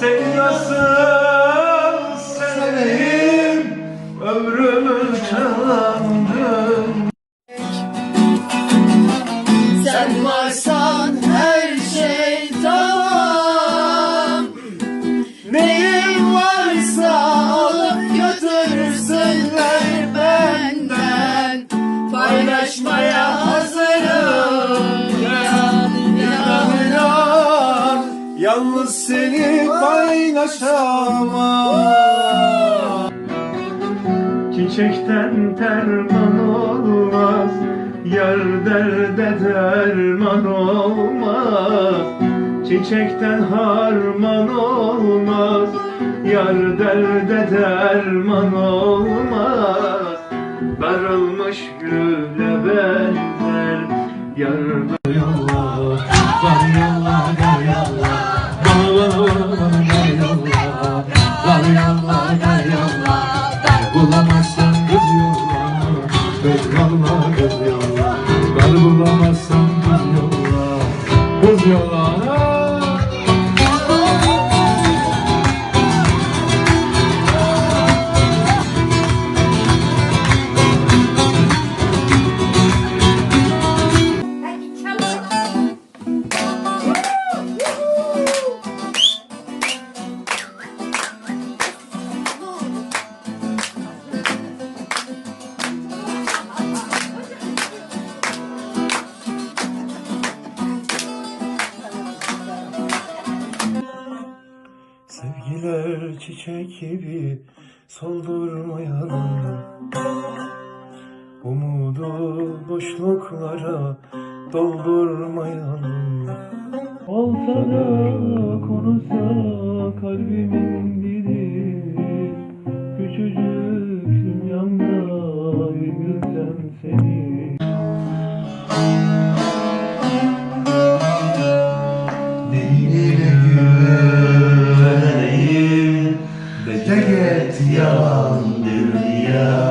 Seni nasıl seveyim Ömrümü çalandın Sen varsan Yalnız seni paylaşamam. Çiçekten terman olmaz Yar derde derman olmaz. Çiçekten harman olmaz Yar derde derman olmaz. Darılmış güle benzer Yar Var Bulamazsan kız yolla Kız yolla kız yolla Kar bulamazsan Sevgiler çiçek gibi soldurmayalım Umudu boşluklara doldurmayalım Olsa da konuşsa kalbimin de git yalan dünya